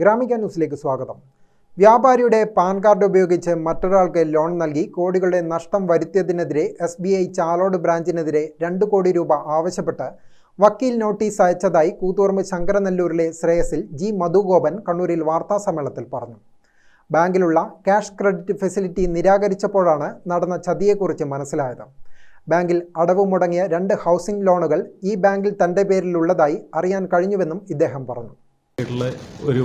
ഗ്രാമിക ന്യൂസിലേക്ക് സ്വാഗതം. വ്യാപാരിയുടെ pan card ഉപയോഗിച്ച് മറ്റൊരാൾക്ക് ലോൺ നൽകി കോടികളുടെ നഷ്ടം വരുത്തിയതിനെതിരെ എസ് ബി ഐ ചാലോട് ബ്രാഞ്ചിനെതിരെ രണ്ട് കോടി രൂപ ആവശ്യപ്പെട്ട് വക്കീൽ നോട്ടീസ് അയച്ചതായി കൂത്തുപറമ്പ് ശങ്കരനെല്ലൂരിലെ ശ്രേയസിൽ ജി മധുഗോപൻ കണ്ണൂരിൽ വാർത്താ സമ്മേളനത്തിൽ പറഞ്ഞു. ബാങ്കിലുള്ള ക്യാഷ് ക്രെഡിറ്റ് ഫെസിലിറ്റി നിരാകരിച്ചപ്പോഴാണ് നടന്ന ചതിയെക്കുറിച്ച് മനസ്സിലായത്. ബാങ്കിൽ അടവ് മുടങ്ങിയ രണ്ട് ഹൗസിംഗ് ലോണുകൾ ഈ ബാങ്കിൽ തന്റെ പേരിലുള്ളതായി അറിയാൻ കഴിഞ്ഞുവെന്നും ഇദ്ദേഹം പറഞ്ഞു. ആയിട്ടുള്ള ഒരു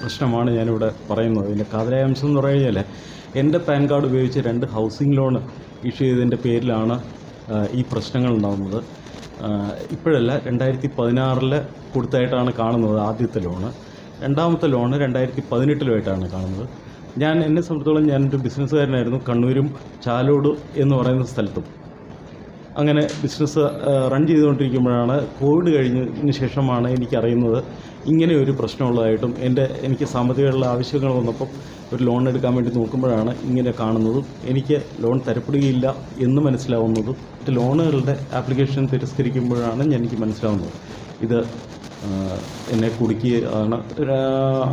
പ്രശ്നമാണ് ഞാനിവിടെ പറയുന്നത്. ഇതിന്റെ കാതലാംശം എന്ന് പറഞ്ഞു കഴിഞ്ഞാൽ എന്റെ പാൻ കാർഡ് ഉപയോഗിച്ച് രണ്ട് ഹൗസിംഗ് ലോൺ ഇഷ്യൂ ചെയ്തതിന്റെ പേരിലാണ് ഈ പ്രശ്നങ്ങൾ ഉണ്ടാകുന്നത് ഇപ്പോഴല്ല രണ്ടായിരത്തി പതിനാറിൽ കൊടുത്തായിട്ടാണ് കാണുന്നത് ആദ്യത്തെ ലോണ് രണ്ടാമത്തെ ലോണ് രണ്ടായിരത്തി പതിനെട്ടിലുമായിട്ടാണ് കാണുന്നത്. ഞാൻ എന്നെ സംബന്ധിച്ചോളം ഞാനൊരു ബിസിനസ്സുകാരനായിരുന്നു. കണ്ണൂരും ചാലോട് എന്ന് പറയുന്ന സ്ഥലത്തും. അങ്ങനെ ബിസിനസ് റൺ ചെയ്തുകൊണ്ടിരിക്കുമ്പോഴാണ് കോവിഡ് കഴിഞ്ഞതിന് ശേഷമാണ് എനിക്കറിയുന്നത് ഇങ്ങനെ ഒരു പ്രശ്നമുള്ളതായിട്ടും എന്റെ എനിക്ക് സാമ്പത്തികമുള്ള ആവശ്യങ്ങൾ വന്നപ്പം ഒരു ലോൺ എടുക്കാൻ വേണ്ടി നോക്കുമ്പോഴാണ് ഇങ്ങനെ കാണുന്നതും എനിക്ക് ലോൺ തരപ്പെടുകയില്ല എന്ന് മനസ്സിലാവുന്നതും മറ്റ് ലോണുകളുടെ ആപ്ലിക്കേഷൻ തിരസ്കരിക്കുമ്പോഴാണ് എനിക്ക് മനസ്സിലാവുന്നത്. ഇത് എന്നെ എന്നെ കുടുക്കിയാണ്.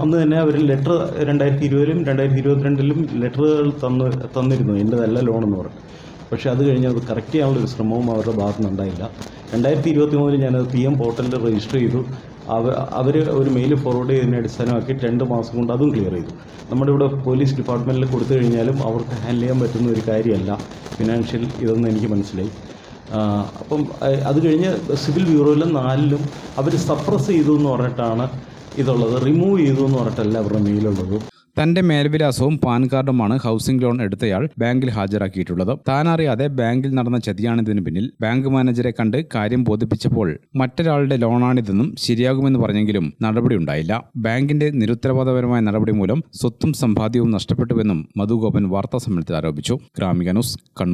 അന്ന് തന്നെ അവർ ലെറ്റർ രണ്ടായിരത്തി ഇരുപതിലും രണ്ടായിരത്തി ഇരുപത്തിരണ്ടിലും ലെറ്ററുകൾ തന്നു തന്നിരുന്നു. എന്റെതല്ല ലോൺ എന്ന് പറഞ്ഞു. പക്ഷേ അത് കഴിഞ്ഞ് അത് കറക്റ്റ് ചെയ്യാനുള്ള ഒരു ശ്രമവും അവരുടെ ഭാഗത്തു നിന്നുണ്ടായില്ല രണ്ടായിരത്തി ഇരുപത്തി മൂന്നിൽ ഞാനത് പി എം പോർട്ടലിൽ രജിസ്റ്റർ ചെയ്തു. അവ അവർ ഒരു മെയിൽ ഫോർവേഡ് ചെയ്തതിനെ അടിസ്ഥാനമാക്കി രണ്ട് മാസം കൊണ്ട് അതും ക്ലിയർ ചെയ്തു. നമ്മുടെ ഇവിടെ പോലീസ് ഡിപ്പാർട്ട്മെന്റിൽ കൊടുത്തു കഴിഞ്ഞാലും അവർക്ക് ഹാൻഡിൽ ചെയ്യാൻ പറ്റുന്ന ഒരു കാര്യമല്ല. ഫിനാൻഷ്യൽ ഇതൊന്നും എനിക്ക് മനസ്സിലായി. അപ്പം അത് കഴിഞ്ഞ് സിവിൽ ബ്യൂറോയിലും നാലിലും അവർ സപ്രസ് ചെയ്തു എന്ന് പറഞ്ഞിട്ടാണ് ഇതുള്ളത്. റിമൂവ് ചെയ്തു എന്ന് പറഞ്ഞിട്ടല്ല അവരുടെ മെയിലുള്ളത് തന്റെ മേൽവിലാസവും പാൻ കാർഡുമാണ് ഹൗസിംഗ് ലോൺ എടുത്തയാൾ ബാങ്കിൽ ഹാജരാക്കിയിട്ടുള്ളത്. താനറിയാതെ ബാങ്കിൽ നടന്ന ചതിയാണിതിനു പിന്നിൽ ബാങ്ക് മാനേജരെ കണ്ട് കാര്യം ബോധിപ്പിച്ചപ്പോൾ മറ്റൊരാളുടെ ലോണാണിതെന്നും ശരിയാകുമെന്ന് പറഞ്ഞെങ്കിലും നടപടി ഉണ്ടായില്ല. ബാങ്കിന്റെ നിരുത്തരവാദപരമായ നടപടി മൂലം സ്വത്തും സമ്പാദ്യവും നഷ്ടപ്പെട്ടുവെന്നും മധുഗോപൻ വാർത്താസമ്മേളനത്തിൽ ആരോപിച്ചു. ഗ്രാമിക ന്യൂസ് കണ്ണൂർ.